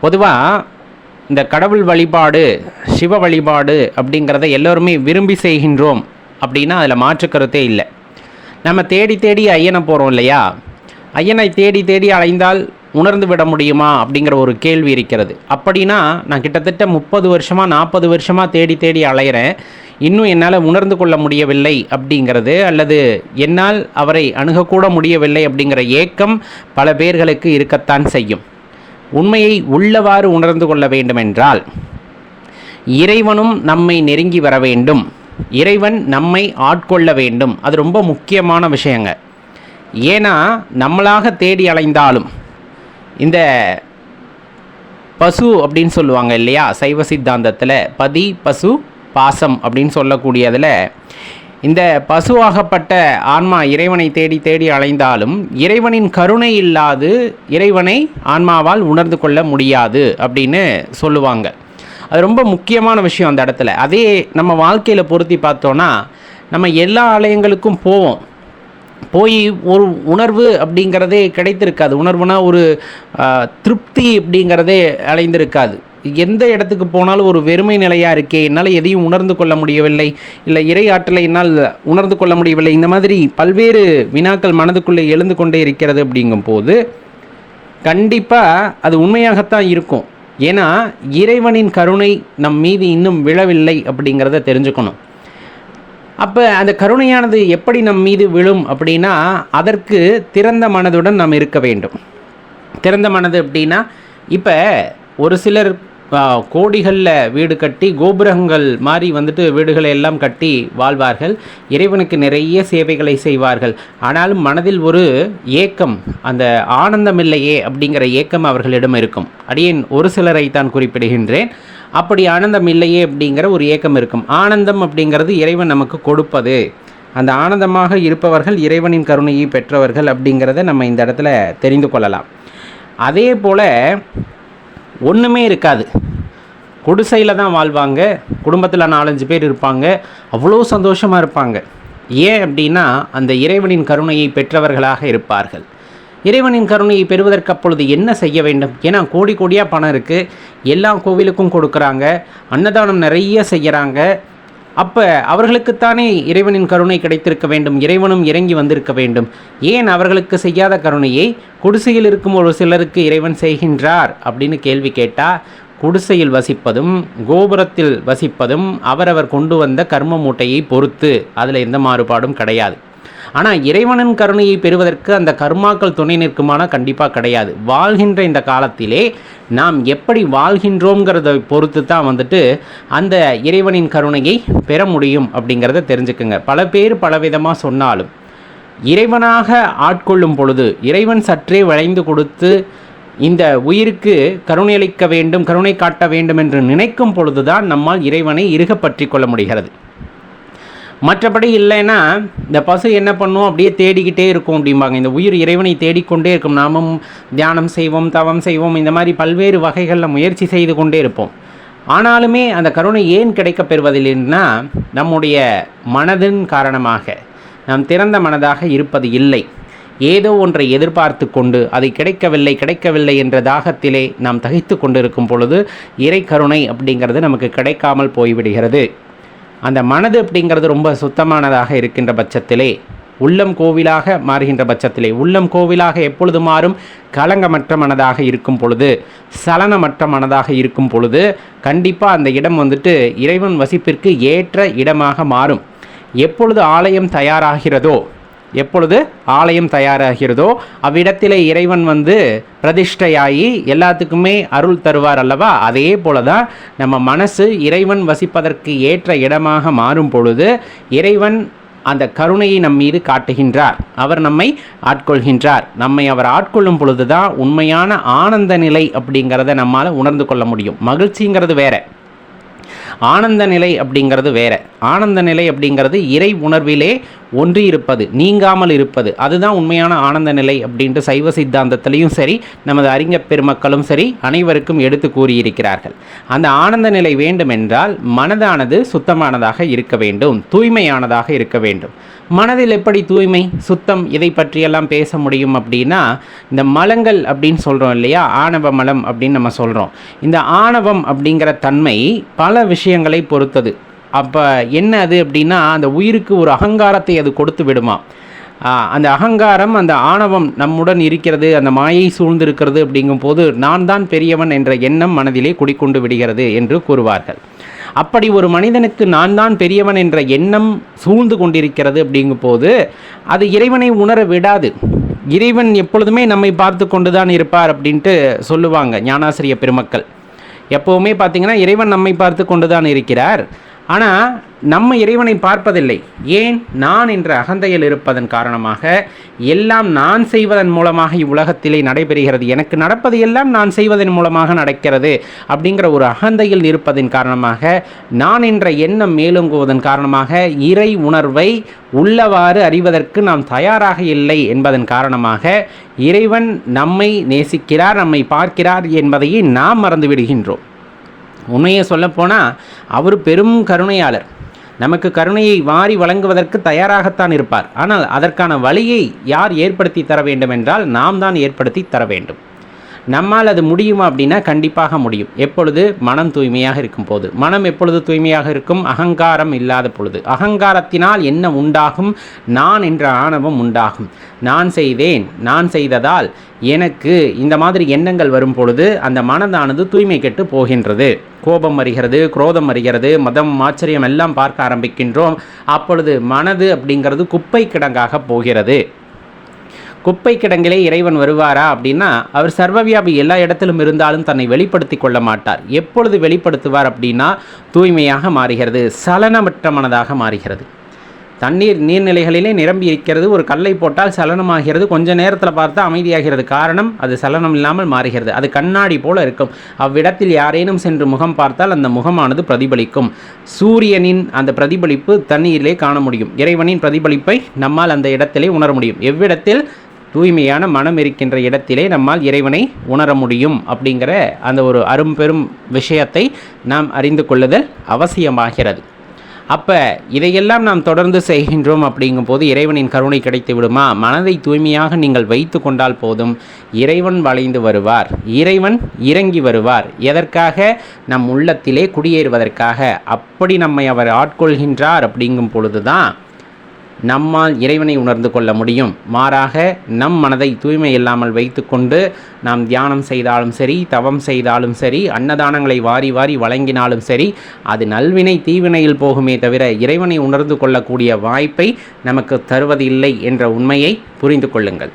பொதுவாக இந்த கடவுள் வழிபாடு சிவ வழிபாடு அப்படிங்கிறத எல்லோருமே விரும்பி செய்கின்றோம் அப்படின்னா அதில் மாற்று கருத்தே இல்லை. நம்ம தேடி தேடி ஐயனை போகிறோம் இல்லையா? ஐயனை தேடி தேடி அலைந்தால் உணர்ந்து விட முடியுமா அப்படிங்கிற ஒரு கேள்வி இருக்கிறது. அப்படின்னா நான் கிட்டத்தட்ட முப்பது வருஷமாக நாற்பது வருஷமாக தேடி தேடி அலையிறேன். இன்னும் என்னால் உணர்ந்து கொள்ள முடியவில்லை அப்படிங்கிறது அல்லது என்னால் அவரை அணுகக்கூட முடியவில்லை அப்படிங்கிற ஏக்கம் பல பேர்களுக்கு இருக்கத்தான் செய்யும். உண்மையை உள்ளவாறு உணர்ந்து கொள்ள வேண்டுமென்றால் இறைவனும் நம்மை நெருங்கி வர வேண்டும். இறைவன் நம்மை ஆட்கொள்ள வேண்டும். அது ரொம்ப முக்கியமான விஷயங்க. ஏன்னா நம்மளாக தேடி அலைந்தாலும் இந்த பசு அப்படின்னு சொல்லுவாங்க இல்லையா? சைவ சித்தாந்தத்தில் பதி பசு பாசம் அப்படின்னு சொல்லக்கூடியதில் இந்த பசுவாகப்பட்ட ஆன்மா இறைவனை தேடி தேடி அலைந்தாலும் இறைவனின் கருணை இல்லாது இறைவனை ஆன்மாவால் உணர்ந்து கொள்ள முடியாது அப்படின்னு சொல்லுவாங்க. அது ரொம்ப முக்கியமான விஷயம் அந்த இடத்துல. அதே நம்ம வாழ்க்கையில் பொருத்தி பார்த்தோன்னா நம்ம எல்லா ஆலயங்களுக்கும் போவோம். போய் ஒரு உணர்வு அப்படிங்கிறதே கிடைத்திருக்காது. உணர்வுனா ஒரு திருப்தி அப்படிங்கிறதே அலைந்திருக்காது. எந்த இடத்துக்கு போனாலும் ஒரு வெறுமை நிலையாக இருக்கே என்னால் எதையும் உணர்ந்து கொள்ள முடியவில்லை இல்லை இறை ஆற்றலை என்னால் உணர்ந்து கொள்ள முடியவில்லை. இந்த மாதிரி பல்வேறு வினாக்கள் மனதுக்குள்ளே எழுந்து கொண்டே இருக்கிறது அப்படிங்கும்போது கண்டிப்பாக அது உண்மையாகத்தான் இருக்கும். ஏன்னா இறைவனின் கருணை நம் மீது இன்னும் விழவில்லை அப்படிங்கிறத தெரிஞ்சுக்கணும். அப்போ அந்த கருணையானது எப்படி நம் மீது விழும் அப்படின்னா அதற்கு திறந்த மனதுடன் நாம் இருக்க வேண்டும். திறந்த மனது அப்படின்னா இப்போ ஒரு சிலர் கோடிகளில் வீடு கட்டி கோபுரங்கள் மாதிரி வந்துட்டு வீடுகளை எல்லாம் கட்டி வாழ்வார்கள். இறைவனுக்கு நிறைய சேவைகளை செய்வார்கள். ஆனாலும் மனதில் ஒரு ஏக்கம் அந்த ஆனந்தம் இல்லையே அப்படிங்கிற ஏக்கம் அவர்களிடம் இருக்கும். அடியேன் ஒரு சிலரை தான் குறிப்பிடுகின்றேன். அப்படி ஆனந்தம் இல்லையே அப்படிங்கிற ஒரு ஏக்கம் இருக்கும். ஆனந்தம் அப்படிங்கிறது இறைவன் நமக்கு கொடுப்பது. அந்த ஆனந்தமாக இருப்பவர்கள் இறைவனின் கருணையை பெற்றவர்கள் அப்படிங்கிறத நம்ம இந்த இடத்துல தெரிந்து கொள்ளலாம். அதே போல் ஒன்றுமே இருக்காது. குடிசையில் தான் வாழ்வாங்க. குடும்பத்தில் நாலஞ்சு பேர் இருப்பாங்க. அவ்வளோ சந்தோஷமாக இருப்பாங்க. ஏன் அப்படின்னா அந்த இறைவனின் கருணையை பெற்றவர்களாக இருப்பார்கள். இறைவனின் கருணையை பெறுவதற்கு அப்பொழுது என்ன செய்ய வேண்டும்? ஏன்னா கோடி கோடியாக பணம் இருக்குது எல்லா கோவிலுக்கும் கொடுக்குறாங்க. அன்னதானம் நிறைய செய்கிறாங்க அப்போ அவர்களுக்குத்தானே இறைவனின் கருணை கிடைத்திருக்க வேண்டும் இறைவனும் இறங்கி வந்திருக்க வேண்டும். ஏன் அவர்களுக்கு செய்யாத கருணையை? குடிசையில் இருக்கும் ஒரு சிலருக்கு இறைவன் செய்கின்றார் அப்படின்னு கேள்வி கேட்டால் குடிசையில் வசிப்பதும் கோபுரத்தில் வசிப்பதும் அவரவர் கொண்டு வந்த கர்ம மூட்டையை பொறுத்து அதில் எந்த மாறுபாடும் கிடையாது. ஆனால் இறைவனின் கருணையை பெறுவதற்கு அந்த கர்மாக்கள் துணை நிற்குமானா கண்டிப்பாக கிடையாது. வாழ்கின்ற இந்த காலத்திலே நாம் எப்படி வாழ்கின்றோங்கிறத பொறுத்து தான் வந்துட்டு அந்த இறைவனின் கருணையை பெற முடியும் அப்படிங்கிறத தெரிஞ்சுக்குங்க. பல பேர் பலவிதமாக சொன்னாலும் இறைவனாக ஆட்கொள்ளும் பொழுது இறைவன் சற்றே வளைந்து கொடுத்து இந்த உயிருக்கு கருணை அளிக்க வேண்டும் கருணை காட்ட வேண்டும் என்று நினைக்கும் பொழுதுதான் நம்மால் இறைவனை இறுக பற்றி கொள்ள முடிகிறது. மற்றபடி இல்லைன்னா இந்த பசு என்ன பண்ணும்? அப்படியே தேடிக்கிட்டே இருக்கும் அப்படிம்பாங்க. இந்த உயிர் இறைவனை தேடிக்கொண்டே இருக்கும். நாமும் தியானம் செய்வோம் தவம் செய்வோம் இந்த மாதிரி பல்வேறு வகைகளில் முயற்சி செய்து கொண்டே இருப்போம். ஆனாலுமே அந்த கருணை ஏன் கிடைக்கப் பெறுவதில்லைன்னா நம்முடைய மனதின் காரணமாக. நாம் திறந்த மனதாக இருப்பது இல்லை. ஏதோ ஒன்றை எதிர்பார்த்து கொண்டு அது கிடைக்கவில்லை கிடைக்கவில்லை என்ற தாகத்திலே நாம் தகித்து கொண்டிருக்கும் பொழுது இறை கருணை அப்படிங்கிறது நமக்கு கிடைக்காமல் போய்விடுகிறது. அந்த மனது அப்படிங்கிறது ரொம்ப சுத்தமானதாக இருக்கின்ற பட்சத்திலே உள்ளம் கோவிலாக மாறுகின்ற பட்சத்திலே உள்ளம் கோவிலாக எப்பொழுது மாறும்? கலங்கமற்ற மனதாக இருக்கும் பொழுது சலனமற்ற மனதாக இருக்கும் பொழுது கண்டிப்பாக அந்த இடம் வந்துட்டு இறைவன் வசிப்பிற்கு ஏற்ற இடமாக மாறும். எப்பொழுது ஆலயம் தயாராகிறதோ எப்பொழுது ஆலயம் தயாராகிறதோ அவ்விடத்திலே இறைவன் வந்து பிரதிஷ்டையாகி எல்லாத்துக்குமே அருள் தருவார் அல்லவா? அதே போல தான் நம்ம மனசு இறைவன் வசிப்பதற்கு ஏற்ற இடமாக மாறும் பொழுது இறைவன் அந்த கருணையை நம் மீது காட்டுகின்றார். அவர் நம்மை ஆட்கொள்கின்றார். நம்மை அவர் ஆட்கொள்ளும் பொழுது தான் உண்மையான ஆனந்த நிலை அப்படிங்கிறத நம்மால் உணர்ந்து கொள்ள முடியும். மகிழ்ச்சிங்கிறது வேற. ஆனந்த நிலை அப்படிங்கிறது வேற. ஆனந்த நிலை அப்படிங்கிறது இறை உணர்விலே ஒன்றி இருப்பது நீங்காமல் இருப்பது. அதுதான் உண்மையான ஆனந்த நிலை அப்படின்ட்டு சைவ சித்தாந்தத்திலையும் சரி நமது அறிஞர் பெருமக்களும் சரி அனைவருக்கும் எடுத்து கூறியிருக்கிறார்கள். அந்த ஆனந்த நிலை வேண்டுமென்றால் மனதானது சுத்தமானதாக இருக்க வேண்டும் தூய்மையானதாக இருக்க வேண்டும். மனதில் எப்படி தூய்மை சுத்தம் இதை பற்றியெல்லாம் பேச முடியும் அப்படின்னா இந்த மலங்கள் அப்படின்னு சொல்கிறோம் இல்லையா ஆணவ மலம் அப்படின்னு நம்ம சொல்கிறோம் இந்த ஆணவம் அப்படிங்கிற தன்மை பல விஷயங்களை பொறுத்தது. அப்போ என்ன அது அப்படின்னா அந்த உயிருக்கு ஒரு அகங்காரத்தை அது கொடுத்து விடுமா? அந்த அகங்காரம் அந்த ஆணவம் நம்முடன் இருக்கிறது அந்த மாயை சூழ்ந்திருக்கிறது அப்படிங்கும்போது நான் தான் பெரியவன் என்ற எண்ணம் மனதிலே குடிக்கொண்டு விடுகிறது என்று கூறுவார்கள். அப்படி ஒரு மனிதனுக்கு நான் தான் பெரியவன் என்ற எண்ணம் சூழ்ந்து கொண்டிருக்கிறது அப்படிங்கும்போது அது இறைவனை உணர விடாது. இறைவன் எப்பொழுதுமே நம்மை பார்த்து கொண்டு தான் இருப்பார் அப்படின்ட்டு சொல்லுவாங்க ஞானாசிரிய பெருமக்கள். எப்போவுமே பார்த்தீங்கன்னா இறைவன் நம்மை பார்த்து கொண்டு தான் இருக்கிறார். ஆனால் நம்ம இறைவனை பார்ப்பதில்லை. ஏன்? நான் என்ற அகந்தையில் இருப்பதன் காரணமாக எல்லாம் நான் செய்வதன் மூலமாக இவ்வுலகத்திலே நடைபெறுகிறது. எனக்கு நடப்பது எல்லாம் நான் செய்வதன் மூலமாக நடக்கிறது அப்படிங்கிற ஒரு அகந்தையில் இருப்பதன் காரணமாக நான் என்ற எண்ணம் மேலோங்குவதன் காரணமாக இறை உணர்வை உள்ளவாறு அறிவதற்கு நாம் தயாராக இல்லை என்பதன் காரணமாக இறைவன் நம்மை நேசிக்கிறார் நம்மை பார்க்கிறார் என்பதையே நாம் மறந்துவிடுகின்றோம். உண்மையை சொல்லப்போனால் அவர் பெரும் கருணையாளர். நமக்கு கருணையை வாரி வழங்குவதற்கு தயாராகத்தான் இருப்பார். ஆனால் அதற்கான வழியை யார் ஏற்படுத்தி தர வேண்டும் என்றால் நாம் தான் ஏற்படுத்தி தர வேண்டும். நம்மால் அது முடியுமா அப்படின்னா கண்டிப்பாக முடியும். எப்பொழுது? மனம் தூய்மையாக இருக்கும் போது மனம் எப்பொழுது தூய்மையாக இருக்கும்? அகங்காரம் இல்லாத பொழுது. அகங்காரத்தினால் என்ன உண்டாகும்? நான் என்ற ஆணவம் உண்டாகும். நான் செய்தேன். நான் செய்ததால் எனக்கு இந்த மாதிரி எண்ணங்கள் வரும் பொழுது அந்த மனதானது தூய்மை கெட்டு போகின்றது. கோபம் வருகிறது குரோதம் வருகிறது மதம் ஆச்சரியம் எல்லாம் பார்க்க ஆரம்பிக்கின்றோம். அப்பொழுது மனது அப்படிங்கிறது குப்பை கிடங்காக போகிறது. குப்பை கிடங்கிலே இறைவன் வருவாரா அப்படின்னா அவர் சர்வவியாபி எல்லா இடத்திலும் இருந்தாலும் தன்னை வெளிப்படுத்தி கொள்ள மாட்டார். எப்பொழுது வெளிப்படுத்துவார் அப்படின்னா தூய்மையாக மாறுகிறது சலனமற்ற மனதாக மாறுகிறது. தண்ணீர் நீர்நிலைகளிலே நிரம்பி இருக்கிறது ஒரு கல்லை போட்டால் சலனமாகிறது கொஞ்ச நேரத்தில் பார்த்தா அமைதியாகிறது. காரணம் அது சலனம் இல்லாமல் மாறுகிறது. அது கண்ணாடி போல இருக்கும். அவ்விடத்தில் யாரேனும் சென்று முகம் பார்த்தால் அந்த முகமானது பிரதிபலிக்கும். சூரியனின் அந்த பிரதிபலிப்பு தண்ணீரிலே காண முடியும். இறைவனின் பிரதிபலிப்பை நம்மால் அந்த இடத்திலே உணர முடியும். எவ்விடத்தில் தூய்மையான மனம் இருக்கின்ற இடத்திலே நம்மால் இறைவனை உணர முடியும் அப்படிங்கிற அந்த ஒரு அரும்பெரும் விஷயத்தை நாம் அறிந்து கொள்ளுதல் அவசியமாகிறது. அப்போ இதையெல்லாம் நாம் தொடர்ந்து செய்கின்றோம் அப்படிங்கும்போது இறைவனின் கருணை கிடைத்து விடுமா? மனதை தூய்மையாக நீங்கள் வைத்து கொண்டால் போதும். இறைவன் வளைந்து வருவார். இறைவன் இறங்கி வருவார். எதற்காக? நம் உள்ளத்திலே குடியேறுவதற்காக. அப்படி நம்மை அவர் ஆட்கொள்கின்றார் அப்படிங்கும் பொழுதுதான் நம்மால் இறைவனை உணர்ந்து கொள்ள முடியும். மாறாக நம் மனதை தூய்மை இல்லாமல் வைத்துக்கொண்டு நாம் தியானம் செய்தாலும் சரி தவம் செய்தாலும் சரி அன்னதானங்களை வாரி வாரி வழங்கினாலும் சரி அது நல்வினை தீவினையில் போகுமே தவிர இறைவனை உணர்ந்து கொள்ளக்கூடிய வாய்ப்பை நமக்கு தருவதில்லை என்ற உண்மையை புரிந்து கொள்ளுங்கள்.